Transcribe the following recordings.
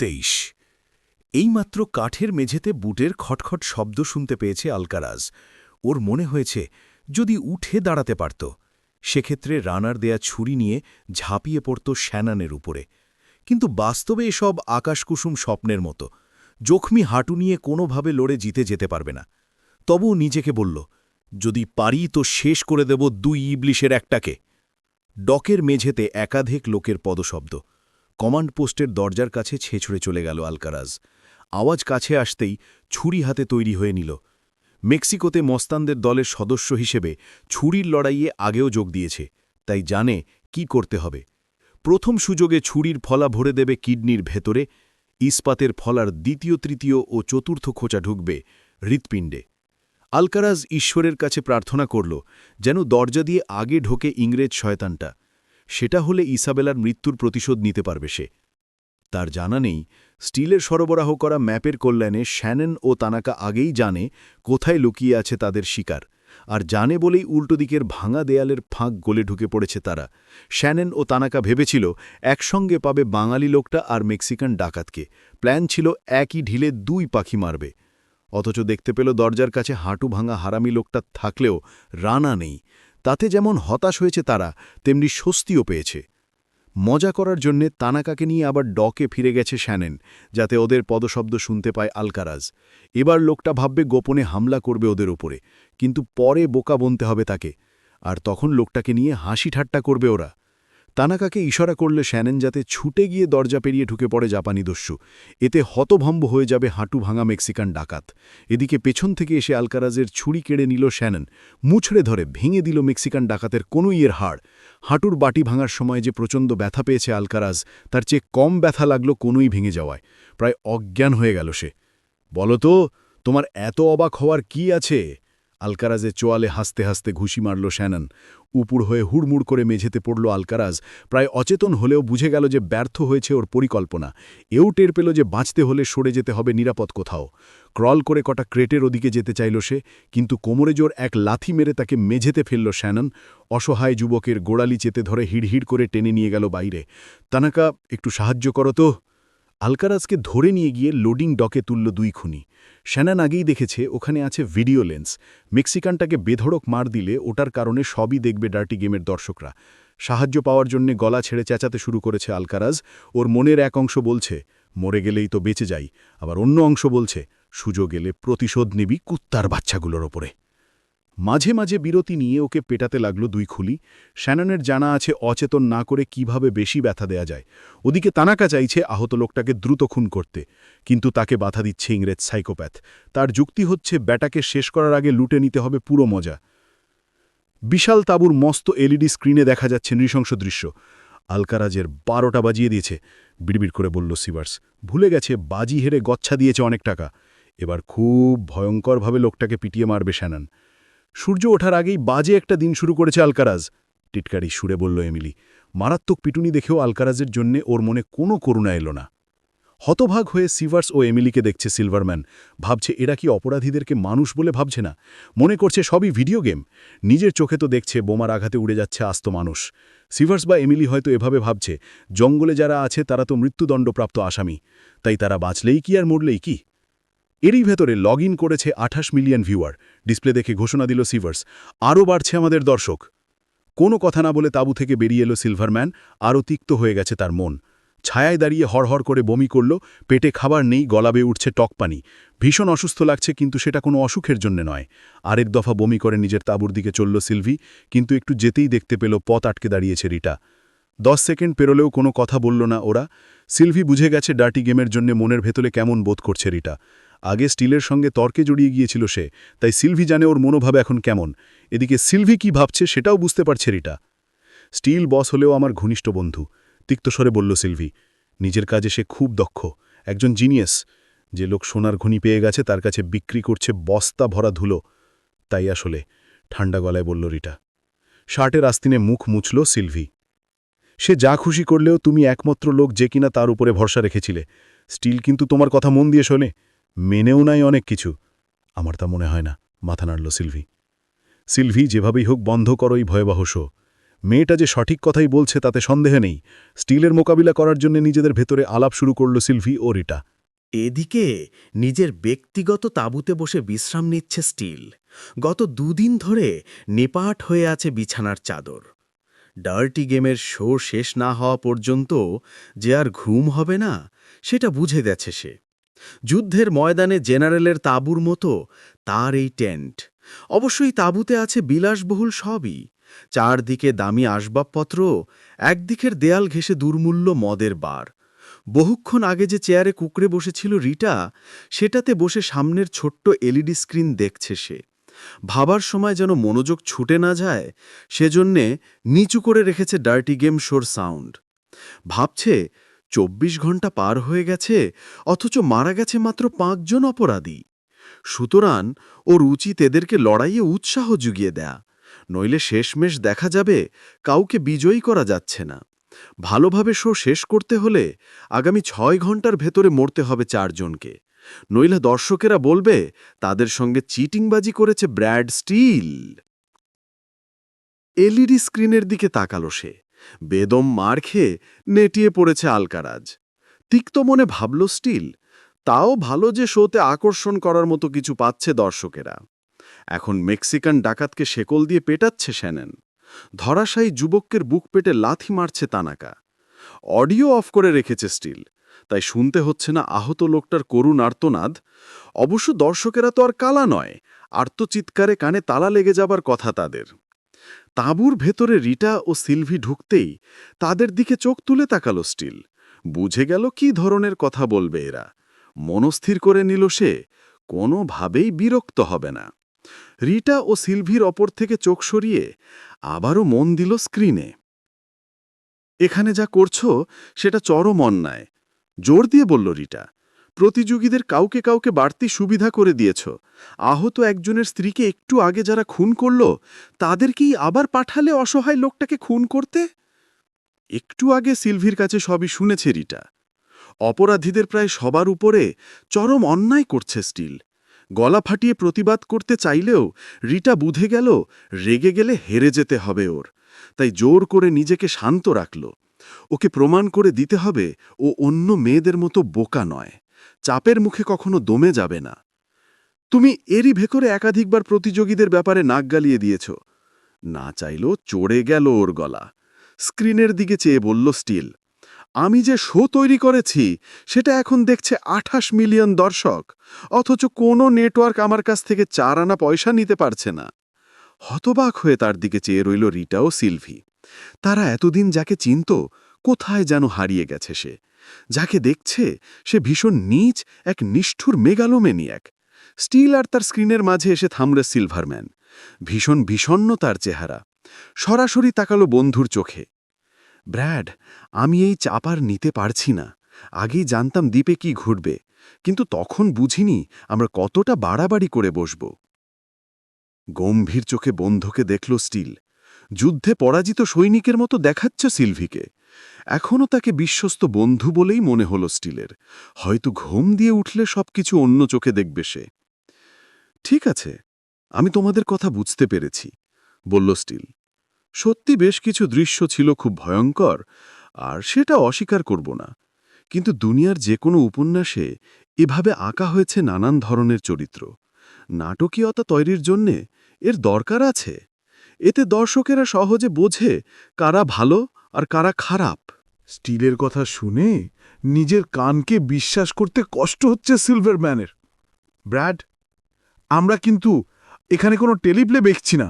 তেইশ। এইমাত্র কাঠের মেঝেতে বুটের খটখট শব্দ শুনতে পেয়েছে আলকারাজ। ওর মনে হয়েছে, যদি উঠে দাঁড়াতে পারত, সেক্ষেত্রে রানার দেয়া ছুরি নিয়ে ঝাঁপিয়ে পড়ত শ্যানানের উপরে। কিন্তু বাস্তবে এসব আকাশকুসুম স্বপ্নের মতো। জখমি হাঁটু নিয়ে কোনোভাবে লড়ে জিতে যেতে পারবে না। তবু নিজেকে বলল, যদি পারি তো শেষ করে দেব দুই ইবলিশের একটাকে। ডকের মেঝেতে একাধিক লোকের পদশব্দ। কমান্ড পোস্টের দরজার কাছে ছেঁচড়ে চলে গেল আলকারাজ। আওয়াজ কাছে আসতেই ছুরি হাতে তৈরি হয়ে নিল। মেক্সিকোতে মস্তানদের দলের সদস্য হিসেবে ছুরির লড়াইয়ে আগেও যোগ দিয়েছে, তাই জানে কি করতে হবে। প্রথম সুযোগে ছুরির ফলা ভরে দেবে কিডনির ভেতরে, ইস্পাতের ফলার দ্বিতীয়, তৃতীয় ও চতুর্থ খোঁচা ঢুকবে হৃৎপিণ্ডে। আলকারাজ ঈশ্বরের কাছে প্রার্থনা করল, যেন দরজা দিয়ে আগে ঢোকে ইংরেজ শয়তানটা। সেটা হলে ইসাবেলার মৃত্যুর প্রতিশোধ নিতে পারবে সে। তার জানা নেই, স্টিলের সরবরাহ করা ম্যাপের কল্যাণে শ্যানন ও তানাকা আগেই জানে কোথায় লুকিয়ে আছে তাদের শিকার, আর জানে বলেই উল্টো দিকের ভাঙা দেয়ালের ফাঁক গলে ঢুকে পড়েছে তারা। শ্যানেন ও তানাকা ভেবেছিল, একসঙ্গে পাবে বাঙালি লোকটা আর মেক্সিকান ডাকাতকে। প্ল্যান ছিল একই ঢিলে দুই পাখি মারবে। অথচ দেখতে পেল দরজার কাছে হাঁটু ভাঙা হারামি লোকটা থাকলেও রানা নেই। তাতে যেমন হতাশ হয়েছে তারা, তেমনি স্বস্তিও পেয়েছে। মজা করার জন্যে তানাকাকে নিয়ে আবার ডকে ফিরে গেছে শ্যানেন, যাতে ওদের পদশব্দ শুনতে পায় আলকারাজ। এবার লোকটা ভাববে গোপনে হামলা করবে ওদের ওপরে কিন্তু পরে বোকা বনতে হবে তাকে, আর তখন লোকটাকে নিয়ে হাসি ঠাট্টা করবে ওরা। তানাকাকে ইশারা করলে শ্যানেন যাতে ছুটে গিয়ে দরজা পেরিয়ে ঢুকে পড়ে জাপানি দস্যু। এতে হতভম্ব হয়ে যাবে হাঁটু ভাঙা মেক্সিকান ডাকাত। এদিকে পেছন থেকে এসে আলকারাজের ছুরি কেড়ে নিল শ্যানন। মুছড়ে ধরে ভেঙে দিল মেক্সিকান ডাকাতের কনুইয়ের হাড়। হাঁটুর বাটি ভাঙার সময় যে প্রচণ্ড ব্যথা পেয়েছে আলকারাজ, তার চেয়ে কম ব্যথা লাগল কনুই ভেঙে যাওয়ায়। প্রায় অজ্ঞান হয়ে গেল সে। বলতো তোমার এত অবাক হওয়ার কি আছে? আলকারাজে চোয়ালে হাসতে হাসতে ঘুষি মারল শ্যানন। উপুর হয়ে হুড়মুড় করে মেঝেতে পড়ল আলকারাজ। প্রায় অচেতন হলেও বুঝে গেল যে ব্যর্থ হয়েছে ওর পরিকল্পনা। এও টের পেল যে বাঁচতে হলে সরে যেতে হবে নিরাপদ কোথাও। ক্রল করে কটা ক্রেটের ওদিকে যেতে চাইল সে, কিন্তু কোমরে জোর এক লাথি মেরে তাকে মেঝেতে ফেলল শ্যানন। অসহায় যুবকের গোড়ালি চেতে ধরে হিড়হিড় করে টেনে নিয়ে গেল বাইরে। তানাকা, একটু সাহায্য করো তো। আলকারাজকে ধরে নিয়ে গিয়ে লোডিং ডকে তুলল দুই খুনি। শ্যানান আগেই দেখেছে, ওখানে আছে ভিডিও লেন্স। মেক্সিকানটাকে বেধড়ক মার দিলে ওটার কারণে সবই দেখবে ডার্টি গেমের দর্শকরা। সাহায্য পাওয়ার জন্য গলা ছেড়ে চেঁচাতে শুরু করেছে আলকারাজ। ওর মনের এক অংশ বলছে, মরে গেলেই তো বেঁচে যাই। আবার অন্য অংশ বলছে, সুযোগ এলে প্রতিশোধ নিবি কুত্তার বাচ্চাগুলোর ওপরে। মাঝে মাঝে বিরতি নিয়ে ওকে পেটাতে লাগল দুই খুলি। শ্যাননের জানা আছে অচেতন না করে কীভাবে বেশি ব্যথা দেয়া যায়। ওদিকে তানাকা চাইছে আহত লোকটাকে দ্রুত খুন করতে, কিন্তু তাকে বাধা দিচ্ছে ইংরেজ সাইকোপ্যাথ। তার যুক্তি হচ্ছে, ব্যাটাকে শেষ করার আগে লুটে নিতে হবে পুরো মজা। বিশাল তাবুর মস্ত এলইডি স্ক্রিনে দেখা যাচ্ছে নৃশংস দৃশ্য। আলকারাজের বারোটা বাজিয়ে দিয়েছে, বিড়বিড় করে বলল সিভার্স। ভুলে গেছে, বাজি হেরে গচ্ছা দিয়েছে অনেক টাকা। এবার খুব ভয়ঙ্করভাবে লোকটাকে পিটিয়ে মারবে শ্যানন। সূর্য ওঠার আগেই বাজে একটা দিন শুরু করেছে আলকারাজ। টিটকারি সুরে বলল এমিলি, মারাত্মক পিটুনি দেখেও আলকারাজের জন্যে ওর মনে কোনো করুণা এলো না। হতভাগ হয়ে সিভার্স ও এমিলিকে দেখছে সিলভারম্যান। ভাবছে, এরা কি অপরাধীদেরকে মানুষ বলে ভাবছে না? মনে করছে সবই ভিডিও গেম। নিজের চোখে তো দেখছে, বোমার আঘাতে উড়ে যাচ্ছে আস্ত মানুষ। সিভার্স বা এমিলি হয়তো এভাবে ভাবছে, জঙ্গলে যারা আছে তারা তো মৃত্যুদণ্ডপ্রাপ্ত আসামি। তাই তারা বাঁচলেই কি আর মরলেই কি? এরই ভেতরে লগ করেছে আঠাশ মিলিয়ন ভিউয়ার ডিসপ্লে দেখে ঘোষণা দিল সিভার্স আরও বাড়ছে আমাদের দর্শক। কোনো কথা না বলে তাবু থেকে বেরিয়ে এলো সিলভারম্যান আরও তিক্ত হয়ে গেছে তার মন। ছায়ায় দাঁড়িয়ে হরহর করে বমি করল। পেটে খাবার নেই গলাবে উঠছে টক পানি ভীষণ অসুস্থ লাগছে, কিন্তু সেটা কোনো অসুখের জন্য নয়। আরেক দফা বমি করে নিজের তাবুর দিকে চলল সিলভি কিন্তু একটু যেতেই দেখতে পেল পথ আটকে দাঁড়িয়েছে রিটা। দশ সেকেন্ড পেরোলেও কোনো কথা বলল না ওরা। সিলভি বুঝে গেছে ডার্টি গেমের জন্য মনের ভেতরে কেমন বোধ করছে রিটা। আগে স্টিলের সঙ্গে তর্কে জড়িয়ে গিয়েছিল সে, তাই সিলভি জানে ওর মনোভাব এখন কেমন। এদিকে সিলভি কি ভাবছে সেটাও বুঝতে পারছে রিটা। স্টিল বস হলেও আমার ঘনিষ্ঠ বন্ধু তিক্তস্বরে বলল সিলভি, নিজের কাজে সে খুব দক্ষ, একজন জিনিয়াস। যে লোক সোনার ঘনি পেয়ে গেছে তার কাছে বিক্রি করছে বস্তা ভরা ধুলো। তাই আসলে ঠান্ডা গলায় বলল রিটা। শার্টের আস্তিনে মুখ মুছল সিলভি। সে যা খুশি করলেও তুমি একমাত্র লোক যে কিনা তার উপরে ভরসা রেখেছিলে। স্টিল কিন্তু তোমার কথা মন দিয়ে শোনে। মেনেও নাই অনেক কিছু। আমার তা মনে হয় না, মাথা নাড়ল সিলভি। সিলভি, যেভাবেই হোক, বন্ধ করো এই ভয়াবহ শো। মেয়েটা যে সঠিক কথাই বলছে তাতে সন্দেহ নেই। স্টিলের মোকাবিলা করার জন্য নিজেদের ভেতরে আলাপ শুরু করল সিলভি ও রিটা। এদিকে নিজের ব্যক্তিগত তাঁবুতে বসে বিশ্রাম নিচ্ছে স্টিল। গত দুদিন ধরে নেপাট হয়ে আছে বিছানার চাদর। ডার্টি গেমের শো শেষ না হওয়া পর্যন্ত যে আর ঘুম হবে না, সেটা বুঝে গেছে সে। যুদ্ধের ময়দানে জেনারেলের তাঁবুর মতো তার এই টেন্ট। অবশ্যই তাঁবুতে আছে বিলাসবহুল সবই। চারদিকে দামি আসবাবপত্র, একদিকের দেয়াল ঘেঁষে দুর্মূল্য মদের বার। বহুক্ষণ আগে যে চেয়ারে কুকড়ে বসেছিল রিটা, সেটাতে বসে সামনের ছোট্ট এলইডি স্ক্রিন দেখছে সে। ভাবার সময় যেন মনোযোগ ছুটে না যায়, সেজন্যে নিচু করে রেখেছে ডার্টি গেম শোর সাউন্ড। ভাবছে চব্বিশ ঘণ্টা পার হয়ে গেছে, অথচ মারা গেছে মাত্র পাঁচজন অপরাধী। সুতরাং ওর উচিত এদেরকে লড়াইয়ে উৎসাহ জুগিয়ে দেয়া, নইলে শেষমেশ দেখা যাবে কাউকে বিজয়ী করা যাচ্ছে না। ভালোভাবে শো শেষ করতে হলে আগামী ছয় ঘণ্টার ভেতরে মরতে হবে চারজনকে, নইলে দর্শকেরা বলবে, তাদের সঙ্গে চিটিংবাজি করেছে ব্র্যাড স্টিল। এলইডি স্ক্রিনের দিকে তাকালো সে। বেদম মার খেয়ে নেটিয়ে পড়েছে আলকারাজ। তিক্ত মনে ভাবল স্টিল, তাও ভালো যে শোতে আকর্ষণ করার মতো কিছু পাচ্ছে দর্শকেরা। এখন মেক্সিকান ডাকাতকে শেকল দিয়ে পেটাচ্ছে শ্যানেন। ধরাশায়ী যুবকের বুক পেটে লাথি মারছে তানাকা। অডিও অফ করে রেখেছে স্টিল, তাই শুনতে হচ্ছে না আহত লোকটার করুণ আর্তনাদ। অবশ্য দর্শকেরা তো আর কালা নয়, আর্তচিৎকারে কানে তালা লেগে যাবার কথা তাদের। তাঁবুর ভেতরে রিটা ও সিলভি ঢুকতেই তাদের দিকে চোখ তুলে তাকালো স্টিল। বুঝে গেল কি ধরনের কথা বলবে এরা। মনস্থির করে নিল সে, কোনোভাবেই বিরক্ত হবে না। রিটা ও সিলভির অপর থেকে চোখ সরিয়ে আবারও মন দিল স্ক্রিনে। এখানে যা করছ, সেটা চরম অন্যায়। জোর দিয়ে বলল রিটা। প্রতিযোগীদের কাউকে কাউকে বাড়তি সুবিধা করে দিয়েছ। আহত একজনের স্ত্রীকে একটু আগে যারা খুন করল, তাদেরকেই আবার পাঠালে অসহায় লোকটাকে খুন করতে? একটু আগে সিলভির কাছে সবই শুনেছে, রিটা। অপরাধীদের প্রায় সবার উপরে চরম অন্যায় করছে স্টিল। গলা ফাটিয়ে প্রতিবাদ করতে চাইলেও রিটা বুঝে গেল, রেগে গেলে হেরে যেতে হবে ওর। তাই জোর করে নিজেকে শান্ত রাখল। ওকে প্রমাণ করে দিতে হবে, ও অন্য মেয়েদের মতো বোকা নয়। চাপের মুখে কখনো দমে যাবে না। তুমি এরই ভেতরে একাধিকবার প্রতিযোগীদের ব্যাপারে নাক গালিয়ে দিয়েছ। না চাইল চড়ে গেল ওর গলা। স্ক্রিনের দিকে চেয়ে বলল স্টিল, আমি যে শো তৈরি করেছি, সেটা এখন দেখছে আঠাশ মিলিয়ন দর্শক, অথচ কোনো নেটওয়ার্ক আমার কাছ থেকে চার আনা পয়সা নিতে পারছে না। হতবাক হয়ে তার দিকে চেয়ে রইল রিটা ও সিলভি। তারা এতদিন যাকে চিনত, কোথায় যেন হারিয়ে গেছে সে। যাকে দেখছে সে ভীষণ নীচ এক নিষ্ঠুর মেগালোমেনিয়াক। স্টিল আর তার স্ক্রিনের মাঝে এসে থামলে সিলভারম্যান। ভীষণ বিষণ্ন তার চেহারা। সরাসরি তাকালো বন্ধুর চোখে। ব্র্যাড, আমি এই চাপ আর নিতে পারছি না। আগেই জানতাম দ্বীপে কি ঘটবে। কিন্তু তখন বুঝিনি আমরা কতটা বাড়াবাড়ি করে বসব। গম্ভীর চোখে বন্ধুকে দেখল স্টিল। যুদ্ধে পরাজিত সৈনিকের মতো দেখাচ্ছ সিলভিকে। এখনও তাকে বিশ্বস্ত বন্ধু বলেই মনে হলো স্টিলের। হয়তো ঘুম দিয়ে উঠলে সবকিছু অন্য চোখে দেখবে সে। ঠিক আছে, আমি তোমাদের কথা বুঝতে পেরেছি, বলল স্টিল। সত্যি বেশ কিছু দৃশ্য ছিল খুব ভয়ঙ্কর, আর সেটা অস্বীকার করব না। কিন্তু দুনিয়ার যে কোনো উপন্যাসে এভাবে আঁকা হয়েছে নানান ধরনের চরিত্র। নাটকীয়তা তৈরির জন্যে এর দরকার আছে। এতে দর্শকেরা সহজে বোঝে কারা ভালো আর কারা খারাপ? স্টিলের কথা শুনে নিজের কানকে বিশ্বাস করতে কষ্ট হচ্ছে সিলভারম্যানের ব্র্যাড, আমরা কিন্তু এখানে কোনো টেলিপ্লে দেখছি না।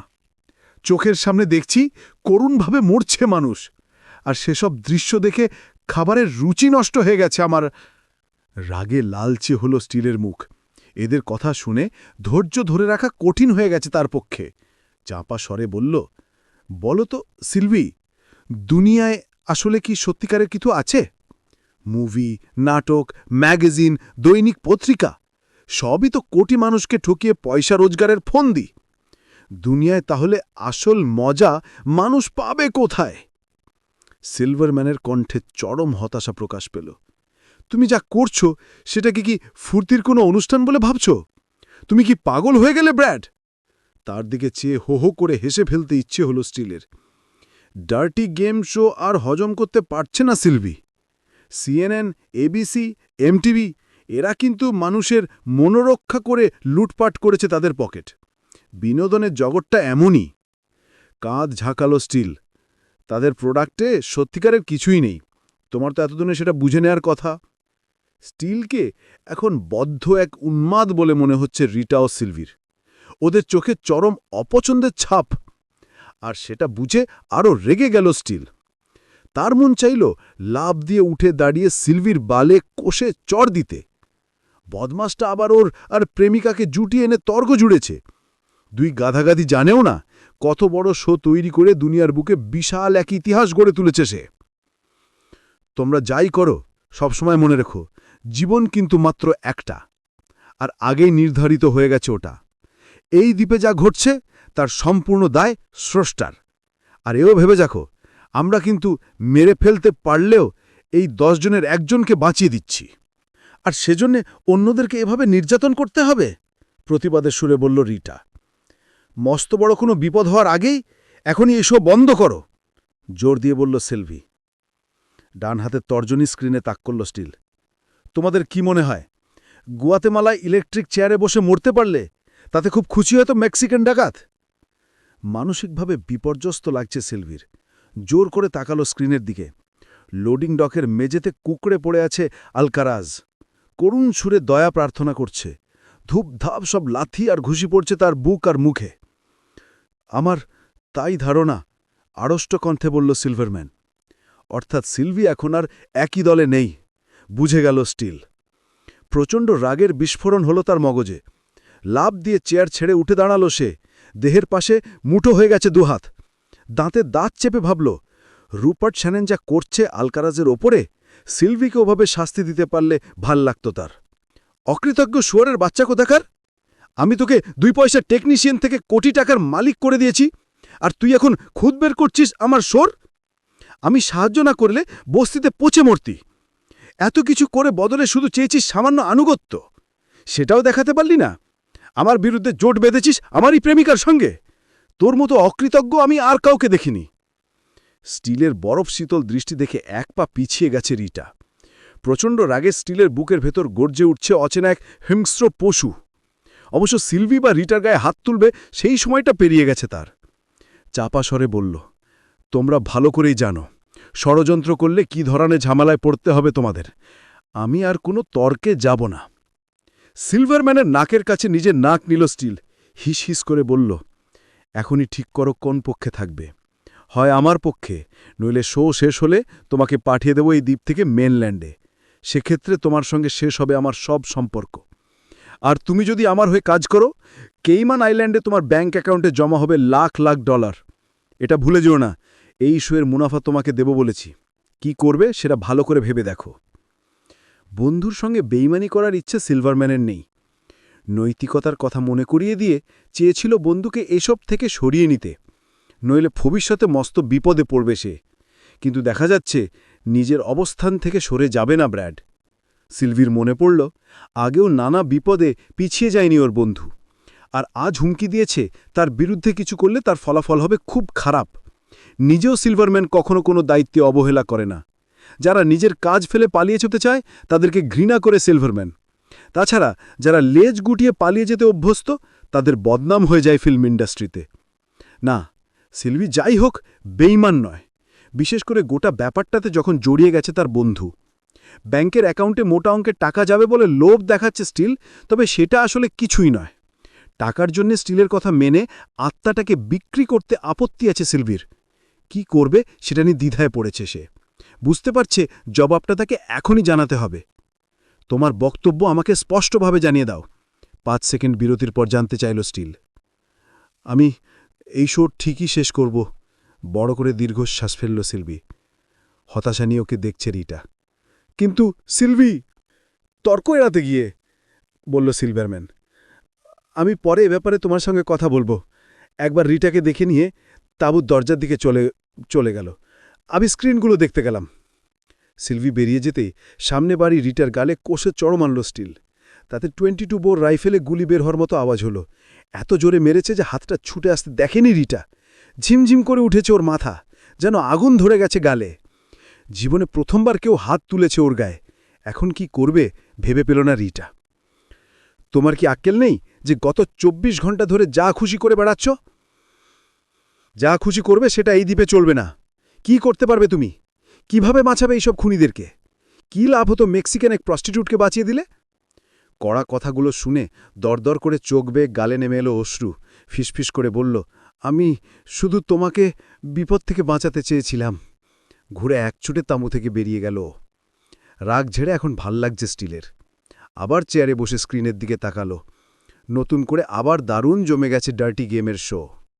চোখের সামনে দেখছি করুণভাবে মরছে মানুষ। আর সেসব দৃশ্য দেখে খাবারের রুচি নষ্ট হয়ে গেছে আমার। রাগে লালচে হলো স্টিলের মুখ। এদের কথা শুনে ধৈর্য ধরে রাখা কঠিন হয়ে গেছে তার পক্ষে। চাপা স্বরে বলল, বলো তো, সিলভি দুনিয়ায় আসলে কি সত্যিকারের কিছু আছে? মুভি, নাটক, ম্যাগাজিন, দৈনিক পত্রিকা, সবই তো কোটি মানুষকে ঠকিয়ে পয়সা রোজগারের ফন্দি। দুনিয়ায় তাহলে আসল মজা মানুষ পাবে কোথায়? সিলভারম্যানের কণ্ঠে চরম হতাশা প্রকাশ পেল। তুমি যা করছ, সেটাকে কি ফুর্তির কোনো অনুষ্ঠান বলে ভাবছ? তুমি কি পাগল হয়ে গেলে, ব্র্যাড? তার দিকে চেয়ে হো হো করে হেসে ফেলতে ইচ্ছে হলো স্টিলের। ডার্টি গেম শো আর হজম করতে পারছে না সিলভি। সিএনএন, এবিসি, এমটিভি, এরা কিন্তু মানুষের মনোরক্ষা করে লুটপাট করেছে তাদের পকেট। বিনোদনের জগৎটা এমনই। কাঁধ ঝাঁকালো স্টিল। তাদের প্রোডাক্টে সত্যিকারের কিছুই নেই। তোমার তো এতদিনে সেটা বুঝে নেয়ার কথা। স্টিলকে এখন বদ্ধ এক উন্মাদ বলে মনে হচ্ছে রিটা ও সিলভির। ওদের চোখে চরম অপছন্দের ছাপ। আর সেটা বুঝে আরও রেগে গেল স্টিল। তার মন চাইল লাভ দিয়ে উঠে দাঁড়িয়ে সিলভির বালে কোষে চর দিতে। বদমাসটা আবার ওর আর প্রেমিকাকে জুটিয়ে এনে তর্ক জুড়েছে। দুই গাধাগাধি জানেও না কত বড় শো তৈরি করে দুনিয়ার বুকে বিশাল এক ইতিহাস গড়ে তুলেছে সে। তোমরা যাই করো সবসময় মনে রেখো, জীবন কিন্তু মাত্র একটা, আর আগেই নির্ধারিত হয়ে গেছে ওটা। এই দ্বীপে যা ঘটছে, তার সম্পূর্ণ দায় স্রষ্টার। আর এও ভেবে দেখো, আমরা কিন্তু মেরে ফেলতে পারলেও এই দশজনের একজনকে বাঁচিয়ে দিচ্ছি। আর সেজন্যে অন্যদেরকে এভাবে নির্যাতন করতে হবে? প্রতিবাদের সুরে বলল রিটা, মস্ত বড় কোনো বিপদ হওয়ার আগেই এখনই এসব বন্ধ করো। জোর দিয়ে বলল সেলভি, ডান হাতের তর্জনী স্ক্রিনে তাক করল স্টিল, তোমাদের কি মনে হয়, গুয়াতেমালায় ইলেকট্রিক চেয়ারে বসে মরতে পারলে তাতে খুব খুশি হয়তো মেক্সিকান ডাকাত? মানসিকভাবে বিপর্যস্ত লাগছে সিলভির। জোর করে তাকালো স্ক্রিনের দিকে। লোডিং ডকের মেঝেতে কুকড়ে পড়ে আছে আলকারাজ। করুণ সুরে দয়া প্রার্থনা করছে। ধূপধাপ সব লাথি আর ঘুষি পড়ছে তার বুক আর মুখে। আমার তাই ধারণা, আড়ষ্ট কণ্ঠে বলল সিলভারম্যান। অর্থাৎ সিলভি এখন আর একই দলে নেই, বুঝে গেল স্টিল। প্রচণ্ড রাগের বিস্ফোরণ হলো তার মগজে। লাভ দিয়ে চেয়ার ছেড়ে উঠে দাঁড়াল সে। দেহের পাশে মুঠো হয়ে গেছে দুহাত। দাঁতে দাঁত চেপে ভাবল, রুপার্ট শ্যানেন যা করছে আলকারাজের ওপরে, সিলভিকে ওভাবে শাস্তি দিতে পারলে ভালো লাগত তার। অকৃতজ্ঞ শুয়ারের বাচ্চা কোথাকার? আমি তোকে দুই পয়সা টেকনিশিয়ান থেকে কোটি টাকার মালিক করে দিয়েছি, আর তুই এখন খুদ বের করছিস আমার সোর আমি সাহায্য না করলে বস্তিতে পচে মরতি। এত কিছু করে বদলে শুধু চেয়েছিস সামান্য আনুগত্য। সেটাও দেখাতে পারলি না? আমার বিরুদ্ধে জোট বেঁধেছিস আমারই প্রেমিকার সঙ্গে। তোর মতো অকৃতজ্ঞ আমি আর কাউকে দেখিনি। স্টিলের বরফ শীতল দৃষ্টি দেখে এক পা পিছিয়ে গেছে রিটা। প্রচণ্ড রাগে স্টিলের বুকের ভেতর গর্জে উঠছে অচেনা এক হিংস্র পশু। অবশ্য সিলভি বা রিটার গায়ে হাত তুলবে, সেই সময়টা পেরিয়ে গেছে তার। চাপা স্বরে বলল, তোমরা ভালো করেই জানো, ষড়যন্ত্র করলে কি ধরনের ঝামেলায় পড়তে হবে তোমাদের। আমি আর কোনো তর্কে যাব না। সিলভারম্যানের নাকের কাছে নিজের নাক নিল স্টিল। হিস হিস করে বলল, এখনই ঠিক করো কোন পক্ষে থাকবে। হয় আমার পক্ষে, নইলে শো শেষ হলে তোমাকে পাঠিয়ে দেব এই দ্বীপ থেকে মেনল্যান্ডে সেক্ষেত্রে তোমার সঙ্গে শেষ হবে আমার সব সম্পর্ক। আর তুমি যদি আমার হয়ে কাজ করো, কেইমান আইল্যান্ডে তোমার ব্যাঙ্ক অ্যাকাউন্টে জমা হবে লাখ লাখ ডলার। এটা ভুলে যেও না, এই শোয়ের মুনাফা তোমাকে দেব বলেছি। কি করবে সেটা ভালো করে ভেবে দেখো। বন্ধুর সঙ্গে বেইমানি করার ইচ্ছে সিলভারম্যানের নেই। নৈতিকতার কথা মনে করিয়ে দিয়ে চেয়েছিল বন্ধুকে এসব থেকে সরিয়ে নিতে। নইলে ভবিষ্যতে মস্ত বিপদে পড়বে সে। কিন্তু দেখা যাচ্ছে, নিজের অবস্থান থেকে সরে যাবে না ব্র্যাড। সিলভির মনে পড়ল, আগেও নানা বিপদে পিছিয়ে যায়নি ওর বন্ধু। আর আজ হুমকি দিয়েছে, তার বিরুদ্ধে কিছু করলে তার ফলাফল হবে খুব খারাপ। নিজেও সিলভারম্যান কখনো কোনো দায়িত্বে অবহেলা করে না। যারা নিজের কাজ ফেলে পালিয়ে যেতে চায়, তাদেরকে ঘৃণা করে সিলভারম্যান। তাছাড়া, যারা লেজ গুটিয়ে পালিয়ে যেতে অভ্যস্ত, তাদের বদনাম হয়ে যায় ফিল্ম ইন্ডাস্ট্রিতে। না, সিলভি যাই হোক বেইমান নয়। বিশেষ করে গোটা ব্যাপারটাতে যখন জড়িয়ে গেছে তার বন্ধু। ব্যাংকের অ্যাকাউন্টে মোটা অঙ্কের টাকা যাবে বলে লোভ দেখাচ্ছে স্টিল, তবে সেটা আসলে কিছুই নয়। টাকার জন্য স্টিলের কথা মেনে আত্মাটাকে বিক্রি করতে আপত্তি আছে সিলভির। কি করবে সেটা নিয়ে দ্বিধায় পড়েছে সে। বুঝতে পারছে জবাবটা তাকে এখনই জানাতে হবে। তোমার বক্তব্য আমাকে স্পষ্টভাবে জানিয়ে দাও। পাঁচ সেকেন্ড বিরতির পর জানতে চাইল স্টিল। আমি এই শো ঠিকই শেষ করব। বড় করে দীর্ঘশ্বাস ফেলল সিলভি। হতাশা নিয়ে ওকে দেখছে রিটা। কিন্তু সিলভি, তর্ক এড়াতে গিয়ে বলল সিলভারম্যান, আমি পরে এ ব্যাপারে তোমার সঙ্গে কথা বলব। একবার রিটাকে দেখে নিয়ে তাঁবুর দরজার দিকে চলে চলে গেল। আমি স্ক্রিনগুলো দেখতে গেলাম। সিলভি বেরিয়ে যেতেই সামনে বাড়ি রিটার গালে কোষে চড় মানল স্টিল। তাতে টোয়েন্টি টু বোর রাইফেলে গুলি বের হওয়ার মতো আওয়াজ হলো। এত জোরে মেরেছে যে হাতটা ছুটে আসতে দেখেনি রিটা। ঝিমঝিম করে উঠেছে ওর মাথা, যেন আগুন ধরে গেছে গালে। জীবনে প্রথমবার কেউ হাত তুলেছে ওর গায়ে। এখন কি করবে ভেবে পেল না রিটা। তোমার কি আক্কেল নেই যে গত ২৪ ঘণ্টা ধরে যা খুশি করে বেড়াচ্ছ? যা খুশি করবে সেটা এই দ্বীপে চলবে না। কি করতে পারবে তুমি? কীভাবে বাঁচাবে এইসব খুনিদেরকে? কি লাভ হতো মেক্সিকান এক প্রস্টিটিউটকে বাঁচিয়ে দিলে? কড়া কথাগুলো শুনে দরদর করে চোখ বেয়ে গালে নেমে এলো অশ্রু। ফিসফিস করে বলল, আমি শুধু তোমাকে বিপদ থেকে বাঁচাতে চেয়েছিলাম। ঘুরে এক ছুটে তাঁবু থেকে বেরিয়ে গেল। রাগ ঝেড়ে এখন ভালো লাগছে স্টিলের। আবার চেয়ারে বসে স্ক্রিনের দিকে তাকালো। নতুন করে আবার দারুণ জমে গেছে ডার্টি গেমের শো।